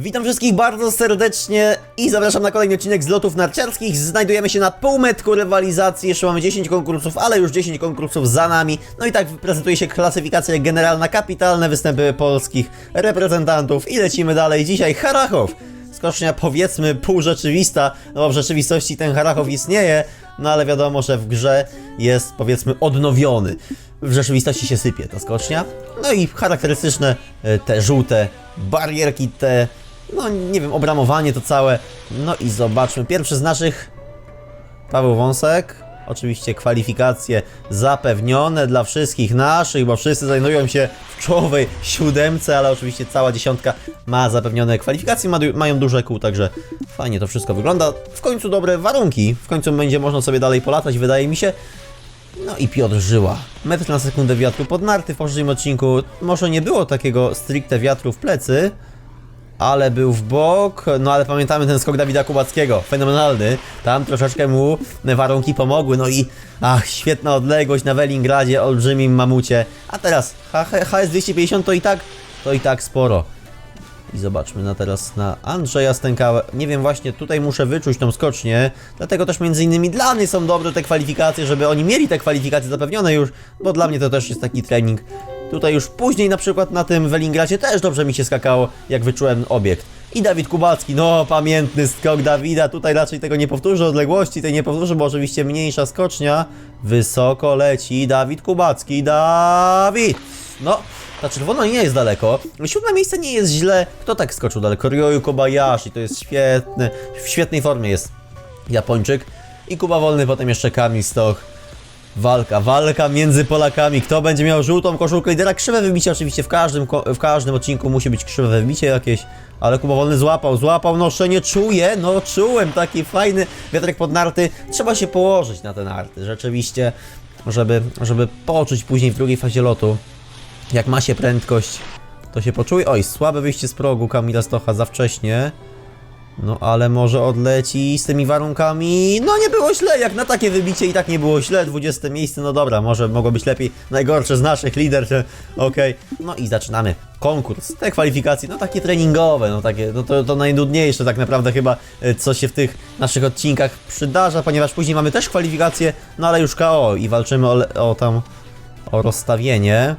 Witam wszystkich bardzo serdecznie i zapraszam na kolejny odcinek z lotów narciarskich. Znajdujemy się na półmetku rywalizacji, jeszcze mamy 10 konkursów, ale już 10 konkursów za nami. No i tak prezentuje się klasyfikacja generalna, kapitalne występy polskich reprezentantów i lecimy dalej. Dzisiaj Harachow. Skocznia powiedzmy półrzeczywista, no bo w rzeczywistości ten Harachow istnieje, no ale wiadomo, że w grze jest powiedzmy odnowiony. W rzeczywistości się sypie ta skocznia. No i charakterystyczne e, te żółte barierki, te no nie wiem, obramowanie to całe. No i zobaczmy, pierwszy z naszych Paweł Wąsek. Oczywiście kwalifikacje zapewnione dla wszystkich naszych, bo wszyscy znajdują się w czołowej siódemce, ale oczywiście cała dziesiątka ma zapewnione kwalifikacje, ma, mają duże kół, także fajnie to wszystko wygląda. W końcu dobre warunki, w końcu będzie można sobie dalej polatać, wydaje mi się. No i Piotr Żyła. Metr na sekundę wiatru pod narty w poprzednim odcinku. Może nie było takiego stricte wiatru w plecy, ale był w bok, no ale pamiętamy ten skok Dawida Kubackiego, fenomenalny, tam troszeczkę mu warunki pomogły, no i ach, świetna odległość na Wellingradzie, olbrzymim mamucie, a teraz HS 250 to i tak, to i tak sporo. I zobaczmy na teraz na Andrzeja Stękałę. Nie wiem, właśnie tutaj muszę wyczuć tą skocznię, dlatego też między innymi dla mnie są dobre te kwalifikacje, żeby oni mieli te kwalifikacje zapewnione już, bo dla mnie to też jest taki trening. Tutaj już później na przykład na tym Wellingradzie też dobrze mi się skakało, jak wyczułem obiekt. I Dawid Kubacki, no pamiętny skok Dawida, tutaj raczej tego nie powtórzę, odległości tej nie powtórzę, bo oczywiście mniejsza skocznia. Wysoko leci Dawid Kubacki, Dawid! No, ta czerwona nie jest daleko. Siódme miejsce nie jest źle. Kto tak skoczył daleko? Ryoyu Kobayashi, to jest świetny, w świetnej formie jest Japończyk. I Kuba Wolny, potem jeszcze Kamil Stoch. Walka, walka między Polakami. Kto będzie miał żółtą koszulkę lidera? Krzywe wybicie oczywiście w każdym, w każdym odcinku musi być krzywe wybicie jakieś. Ale Kuba Wolny złapał, złapał, noszenie czuje, no czułem, taki fajny wiatrek pod narty. Trzeba się położyć na te narty, rzeczywiście, żeby, żeby poczuć później w drugiej fazie lotu, jak ma się prędkość, to się poczuje. Oj, słabe wyjście z progu Kamila Stocha za wcześnie. No ale może odleci z tymi warunkami. No nie było źle, jak na takie wybicie i tak nie było źle. 20 miejsce, no dobra, może mogło być lepiej. Najgorsze z naszych lider, okej. No i zaczynamy konkurs. Te kwalifikacje, no takie treningowe, no takie, no to, to najnudniejsze tak naprawdę chyba, e, co się w tych naszych odcinkach przydarza, ponieważ później mamy też kwalifikacje, no ale już KO i walczymy o, o tam, o rozstawienie.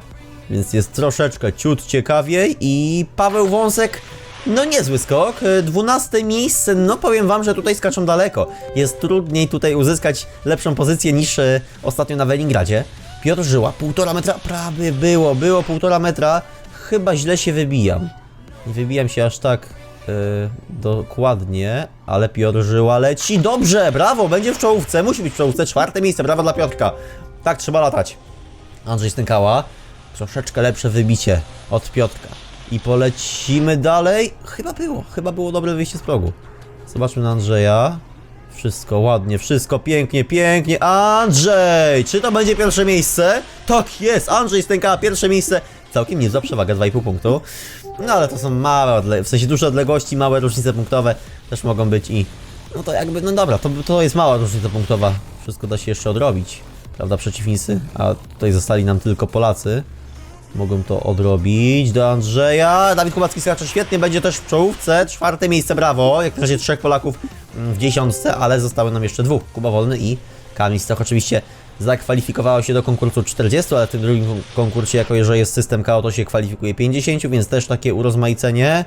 Więc jest troszeczkę ciut ciekawiej i Paweł Wąsek, no niezły skok, e, 12 miejsce, no powiem wam, że tutaj skaczą daleko. Jest trudniej tutaj uzyskać lepszą pozycję niż e, ostatnio na Wellingradzie. Piotr Żyła, półtora metra, prawie było, było półtora metra, chyba źle się wybijam. Nie wybijam się aż tak e, dokładnie, ale Piotr Żyła leci dobrze, brawo, będzie w czołówce, musi być w czołówce, czwarte miejsce, brawo dla Piotrka. Tak, trzeba latać. Andrzej Stękała. Troszeczkę lepsze wybicie od Piotrka. I polecimy dalej. Chyba było, chyba było dobre wyjście z progu. Zobaczmy na Andrzeja. Wszystko ładnie, wszystko pięknie, pięknie. Andrzej! Czy to będzie pierwsze miejsce? Tak jest! Andrzej Stękała, pierwsze miejsce. Całkiem niezła przewaga, 2,5 punktu. No ale to są małe, w sensie duże odległości, małe różnice punktowe też mogą być i... No to jakby, no dobra, to, to jest mała różnica punktowa. Wszystko da się jeszcze odrobić, prawda, przeciwnicy? A tutaj zostali nam tylko Polacy. Mogą to odrobić do Andrzeja. Dawid Kubacki skacze świetnie, będzie też w czołówce. Czwarte miejsce, brawo. Jak na razie trzech Polaków mm, w dziesiątce, ale zostały nam jeszcze dwóch. Kuba Wolny i Kamil Stoch oczywiście zakwalifikowało się do konkursu 40, ale w tym drugim kon- konkursie, jako że jest system KO, to się kwalifikuje 50, więc też takie urozmaicenie.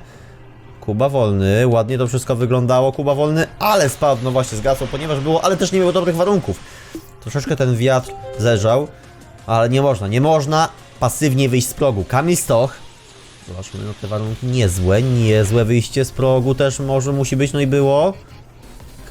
Kuba Wolny, ładnie to wszystko wyglądało. Kuba Wolny, ale spadł, no właśnie zgasł, ponieważ było, ale też nie było dobrych warunków. Troszeczkę ten wiatr zeżał, ale nie można, nie można pasywnie wyjść z progu. Kamil Stoch, zobaczmy, no te warunki niezłe, niezłe wyjście z progu też może musi być, no i było.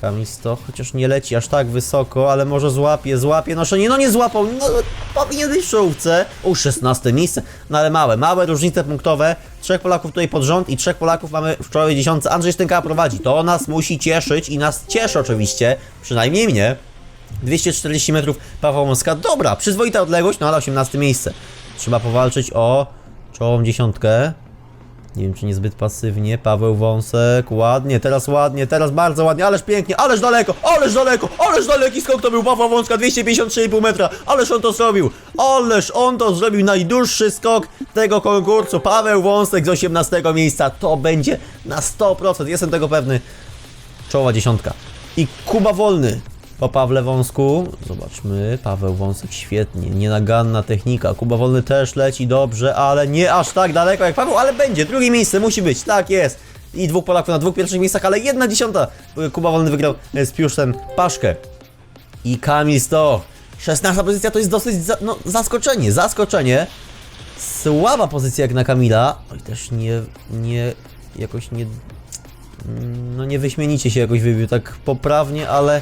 Kamil Stoch, chociaż nie leci aż tak wysoko, ale może złapie, złapie, noszenie, no nie złapał, no powinien być w czołówce. O, 16 miejsce, no ale małe, małe różnice punktowe. Trzech Polaków tutaj pod rząd i trzech Polaków mamy w czołowej dziesiątce. Andrzej Stęka prowadzi, to nas musi cieszyć i nas cieszy oczywiście, przynajmniej mnie. 240 metrów Paweł Moska. Dobra, przyzwoita odległość, no ale 18 miejsce. Trzeba powalczyć o czołową dziesiątkę. Nie wiem, czy niezbyt pasywnie. Paweł Wąsek, ładnie, teraz ładnie, teraz bardzo ładnie, ależ pięknie, ależ daleko, ależ daleko, ależ daleki skok to był Paweł Wąska, 253,5 metra, ależ on to zrobił, ależ on to zrobił, najdłuższy skok tego konkursu, Paweł Wąsek z 18 miejsca, to będzie na 100%, jestem tego pewny. Czołowa dziesiątka. I Kuba Wolny po Pawle Wąsku. Zobaczmy, Paweł Wąsek świetnie, nienaganna technika. Kuba Wolny też leci dobrze, ale nie aż tak daleko jak Paweł, ale będzie. Drugie miejsce musi być, tak jest. I dwóch Polaków na dwóch pierwszych miejscach, ale jedna dziesiąta. Kuba Wolny wygrał z Piuszem Paszkę. I Kamil Stoch. 16 pozycja to jest dosyć za, no, zaskoczenie, zaskoczenie. Słaba pozycja jak na Kamila. Oj, też nie, nie, jakoś nie no nie wyśmienicie się jakoś wybił tak poprawnie, ale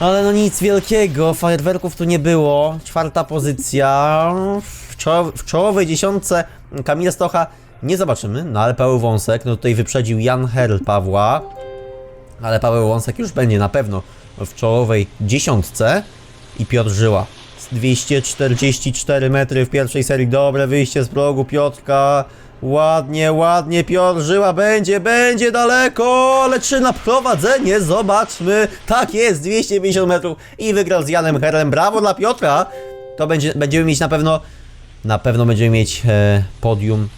ale no nic wielkiego, fajerwerków tu nie było. Czwarta pozycja w, czoł w czołowej dziesiątce Kamila Stocha nie zobaczymy, no ale Paweł Wąsek, no tutaj wyprzedził Jan Herl Pawła, ale Paweł Wąsek już będzie na pewno w czołowej dziesiątce i Piotr Żyła. 244 metry w pierwszej serii, dobre wyjście z progu Piotrka. Ładnie, ładnie, Piotr Żyła będzie, będzie daleko, ale czy na prowadzenie? Zobaczmy. Tak jest, 250 metrów i wygrał z Janem Herlem. Brawo dla Piotra. To będzie, będziemy mieć na pewno, na pewno będziemy mieć e, podium.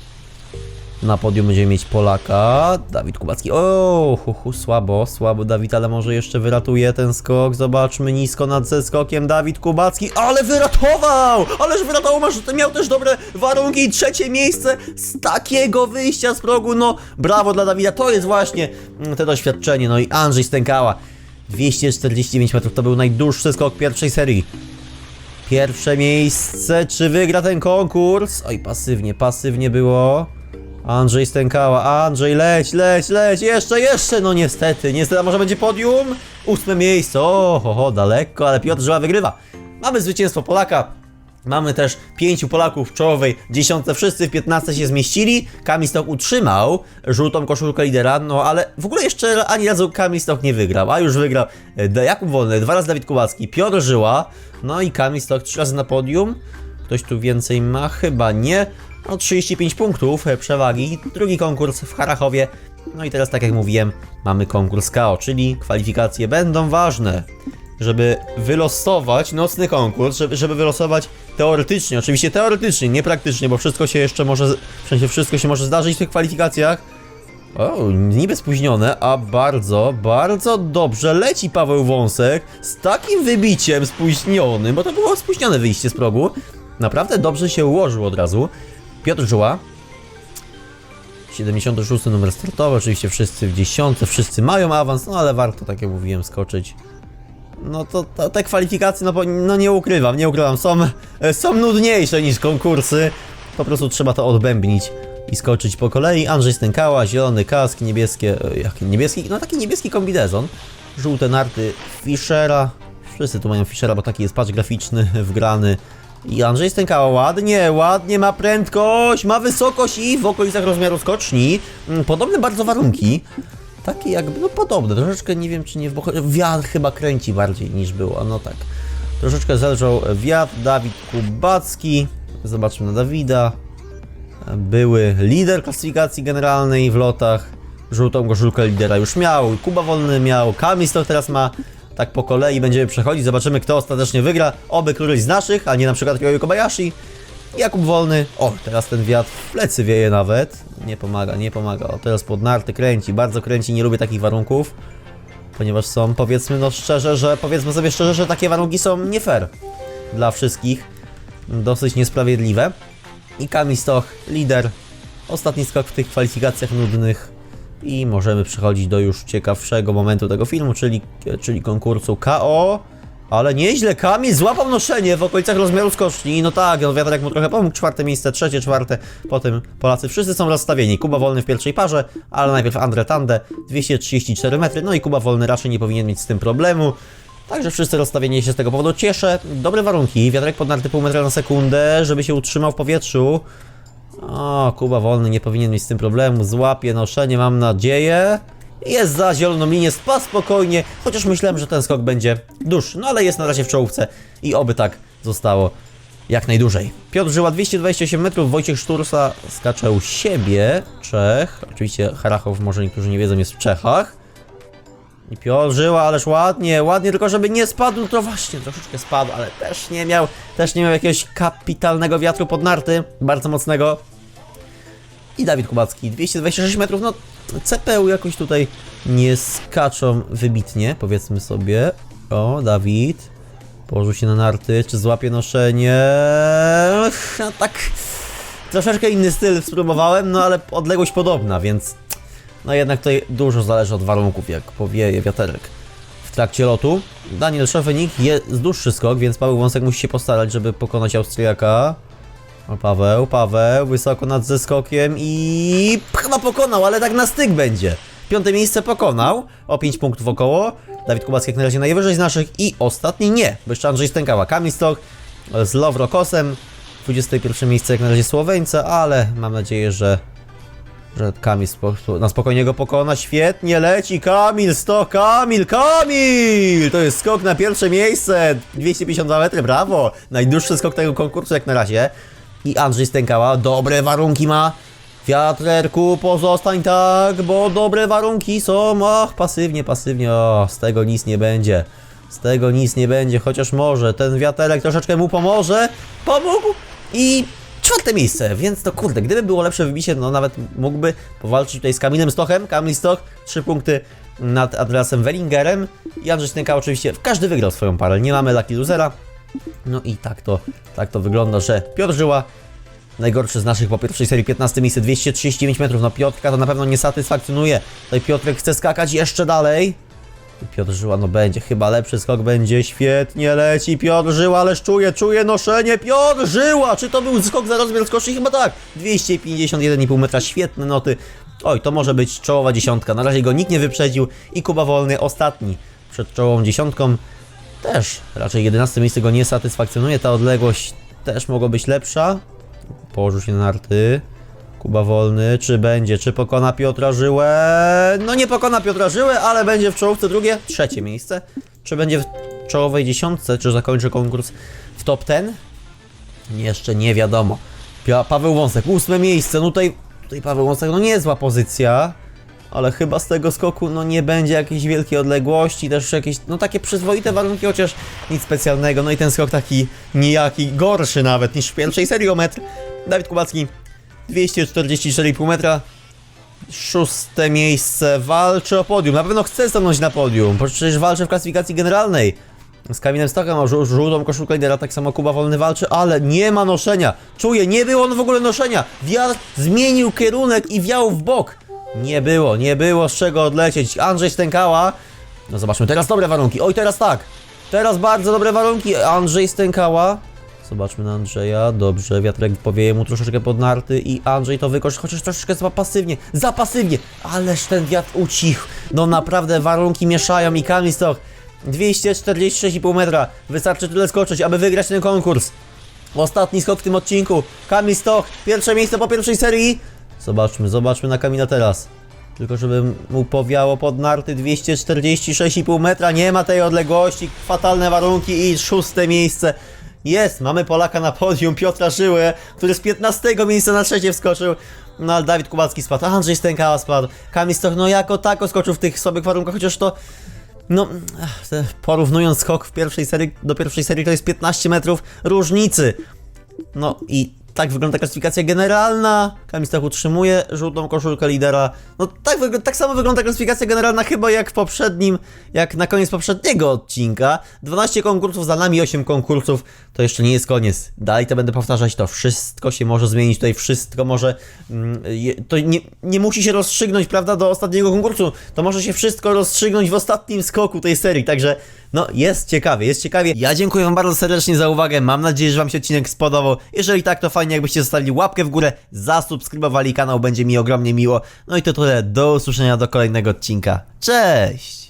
Na podium będziemy mieć Polaka, Dawid Kubacki. O, hu, hu, słabo, słabo Dawid, ale może jeszcze wyratuje ten skok. Zobaczmy nisko nad ze skokiem Dawid Kubacki, ale wyratował! Ależ wyratował, masz, miał też dobre warunki trzecie miejsce z takiego wyjścia z progu. No, brawo dla Dawida, to jest właśnie mm, te doświadczenie. No i Andrzej Stękała, 249 metrów, to był najdłuższy skok pierwszej serii. Pierwsze miejsce, czy wygra ten konkurs? Oj, pasywnie, pasywnie było. Andrzej Stękała, Andrzej leć, leć, leć, jeszcze, jeszcze, no niestety, niestety, a może będzie podium? Ósme miejsce, o, ho, daleko, ale Piotr Żyła wygrywa. Mamy zwycięstwo Polaka, mamy też pięciu Polaków w czołowej dziesiątce, wszyscy w 15 się zmieścili, Kamil Stok utrzymał żółtą koszulkę lidera, no ale w ogóle jeszcze ani razu Kamil Stok nie wygrał, a już wygrał e, Jakub Wolny, dwa razy Dawid Kubacki, Piotr Żyła, no i Kamil Stok trzy razy na podium, Ktoś tu więcej ma? Chyba nie. No 35 punktów e, przewagi. Drugi konkurs w Harachowie. No i teraz, tak jak mówiłem, mamy konkurs KO, czyli kwalifikacje będą ważne. Żeby wylosować nocny konkurs, żeby wylosować teoretycznie, oczywiście teoretycznie, nie praktycznie, bo wszystko się jeszcze może, w sensie wszystko się może zdarzyć w tych kwalifikacjach. O, niby spóźnione, a bardzo, bardzo dobrze leci Paweł Wąsek z takim wybiciem spóźnionym, bo to było spóźnione wyjście z progu. Naprawdę dobrze się ułożył od razu. Piotr Żuła. 76 numer startowy, oczywiście wszyscy w dziesiątce, wszyscy mają awans, no ale warto, tak jak mówiłem, skoczyć. No to, to te kwalifikacje, no, no nie ukrywam, nie ukrywam, są, są nudniejsze niż konkursy. Po prostu trzeba to odbębnić i skoczyć po kolei. Andrzej Stękała, zielony kask, niebieskie, e, jaki niebieski, no taki niebieski kombinezon. Żółte narty Fischera. Wszyscy tu mają Fischera, bo taki jest patch graficzny wgrany. I Andrzej Stękała ładnie, ładnie ma prędkość, ma wysokość i w okolicach rozmiaru skoczni. Mm, Podobne bardzo warunki. Takie jakby, no podobne, troszeczkę nie wiem czy nie w bok... Wiatr chyba kręci bardziej niż było, no tak. Troszeczkę zelżał wiatr, Dawid Kubacki. Zobaczmy na Dawida. Były lider klasyfikacji generalnej w lotach. Żółtą koszulkę lidera już miał, Kuba Wolny miał, Kamil teraz ma. Tak po kolei będziemy przechodzić, zobaczymy kto ostatecznie wygra. Oby któryś z naszych, a nie na przykład Ryoyo Kobayashi. Jakub Wolny. O, teraz ten wiatr w plecy wieje nawet. Nie pomaga, nie pomaga. O, teraz pod narty kręci, bardzo kręci, nie lubię takich warunków. Ponieważ są, powiedzmy no szczerze, że powiedzmy sobie szczerze, że takie warunki są nie fair dla wszystkich. Dosyć niesprawiedliwe. I Kamil Stoch, lider. Ostatni skok w tych kwalifikacjach nudnych. I możemy przechodzić do już ciekawszego momentu tego filmu, czyli, czyli konkursu KO. Ale nieźle, Kamil złapał noszenie w okolicach rozmiaru skoczni. No tak, no wiatrek mu trochę pomógł. Czwarte miejsce, trzecie, czwarte. Potem Polacy wszyscy są rozstawieni. Kuba Wolny w pierwszej parze, ale najpierw Andre Tande, 234 metry. No i Kuba Wolny raczej nie powinien mieć z tym problemu. Także wszyscy rozstawieni się z tego powodu cieszę. Dobre warunki, wiatrek podnarty pół metra na sekundę, żeby się utrzymał w powietrzu. O, Kuba Wolny nie powinien mieć z tym problemu. Złapie noszenie, mam nadzieję. Jest za zieloną linię, spa spokojnie, chociaż myślałem, że ten skok będzie dłuższy, no ale jest na razie w czołówce i oby tak zostało. jak najdłużej. Piotr Żyła 228 metrów, Wojciech Sztursa skacze u siebie, Czech. Oczywiście Harachow, może niektórzy nie wiedzą, jest w Czechach. I Piotr Żyła, ależ ładnie, ładnie, tylko żeby nie spadł, to właśnie troszeczkę spadł, ale też nie miał, też nie miał jakiegoś kapitalnego wiatru pod narty, bardzo mocnego. I Dawid Kubacki, 226 metrów, no CPU jakoś tutaj nie skaczą wybitnie, powiedzmy sobie. O, Dawid, położył się na narty, czy złapie noszenie? No tak, troszeczkę inny styl spróbowałem, no ale odległość podobna, więc no jednak tutaj dużo zależy od warunków, jak powieje wiaterek. W trakcie lotu Daniel Szafenik jest dłuższy skok, więc Paweł Wąsek musi się postarać, żeby pokonać Austriaka. Paweł, Paweł, wysoko nad zeskokiem i chyba pokonał, ale tak na styk będzie. Piąte miejsce pokonał, o 5 punktów około. Dawid Kubacki jak na razie najwyżej z naszych i ostatni nie, bo jeszcze Andrzej Stękała. Kamil Stok z Lowrokosem, 21 miejsce jak na razie Słoweńca, ale mam nadzieję, że że Kamil spo, na spokojnie go pokona, świetnie leci, Kamil, 100, Kamil, Kamil! To jest skok na pierwsze miejsce, 252 metry, brawo! Najdłuższy skok tego konkursu jak na razie. I Andrzej Stękała, dobre warunki ma. Wiatrerku, pozostań tak, bo dobre warunki są. Ach, pasywnie, pasywnie, o, z tego nic nie będzie. Z tego nic nie będzie, chociaż może ten wiaterek troszeczkę mu pomoże. Pomógł i czwarte miejsce, więc to kurde, gdyby było lepsze wybicie, no nawet mógłby powalczyć tutaj z Kamilem Stochem. Kamil Stoch, trzy punkty nad Andreasem Wellingerem i Andrzej Stęka oczywiście, każdy wygrał swoją parę, nie mamy lucky losera. No i tak to, tak to wygląda, że Piotr Żyła, najgorszy z naszych po pierwszej serii, 15 miejsce, 239 metrów, no Piotrka to na pewno nie satysfakcjonuje. Tutaj Piotrek chce skakać jeszcze dalej. Piotr Żyła, no będzie, chyba lepszy skok będzie, świetnie leci Piotr Żyła, ależ czuje, czuje noszenie, Piotr Żyła, czy to był skok za rozmiar skoczni? Chyba tak, 251,5 metra, świetne noty. Oj, to może być czołowa dziesiątka, na razie go nikt nie wyprzedził i Kuba Wolny ostatni przed czołową dziesiątką. Też raczej 11 miejsce go nie satysfakcjonuje, ta odległość też mogła być lepsza. Położył się na narty. Kuba Wolny, czy będzie, czy pokona Piotra Żyłę? No nie pokona Piotra Żyłę, ale będzie w czołówce drugie, trzecie miejsce. Czy będzie w czołowej dziesiątce, czy zakończy konkurs w top 10? Jeszcze nie wiadomo. Paweł Wąsek, ósme miejsce, no tutaj, tutaj Paweł Wąsek, no niezła pozycja. Ale chyba z tego skoku no nie będzie jakiejś wielkiej odległości, też jakieś no takie przyzwoite warunki, chociaż nic specjalnego. No i ten skok taki nijaki, gorszy nawet niż w pierwszej serii o metr. Dawid Kubacki 244,5 metra. Szóste miejsce, walczy o podium. Na pewno chce stanąć na podium, przecież walczy w klasyfikacji generalnej. Z Kamilem Stochem ma żół- żółtą koszulkę lidera, tak samo Kuba Wolny walczy, ale nie ma noszenia. Czuję, nie było on w ogóle noszenia. Wiatr zmienił kierunek i wiał w bok. Nie było, nie było z czego odlecieć. Andrzej Stękała. No zobaczmy, teraz dobre warunki. Oj, teraz tak. Teraz bardzo dobre warunki. Andrzej Stękała. Zobaczmy na Andrzeja. Dobrze, wiatrek powieje mu troszeczkę pod narty i Andrzej to wykorzy, chociaż troszeczkę za pasywnie. Za pasywnie. Ależ ten wiatr ucichł. No naprawdę warunki mieszają i Kamil Stoch. 246,5 metra. Wystarczy tyle skoczyć, aby wygrać ten konkurs. Ostatni skok w tym odcinku. Kamil Stoch, pierwsze miejsce po pierwszej serii. Zobaczmy, zobaczmy na Kamila teraz. Tylko żeby mu powiało pod narty 246,5 metra, nie ma tej odległości, fatalne warunki i szóste miejsce. Jest, mamy Polaka na podium, Piotra Żyłę, który z 15 miejsca na trzecie wskoczył. No ale Dawid Kubacki spadł, Andrzej Stękała spadł, Kamil Stoch no jako tako skoczył w tych słabych warunkach, chociaż to no, porównując skok w pierwszej serii do pierwszej serii, to jest 15 metrów różnicy. No i tak wygląda klasyfikacja generalna. Kamil Stach utrzymuje żółtą koszulkę lidera. No tak, tak samo wygląda klasyfikacja generalna chyba jak w poprzednim, jak na koniec poprzedniego odcinka. 12 konkursów za nami, 8 konkursów. To jeszcze nie jest koniec. Dalej to będę powtarzać, to wszystko się może zmienić, tutaj wszystko może... Mm, to nie, nie musi się rozstrzygnąć, prawda, do ostatniego konkursu. To może się wszystko rozstrzygnąć w ostatnim skoku tej serii, także... No, jest ciekawie, jest ciekawie. Ja dziękuję Wam bardzo serdecznie za uwagę. Mam nadzieję, że Wam się odcinek spodobał. Jeżeli tak, to fajnie, jakbyście zostawili łapkę w górę, zasubskrybowali kanał, będzie mi ogromnie miło. No i to tyle. Do usłyszenia do kolejnego odcinka. Cześć!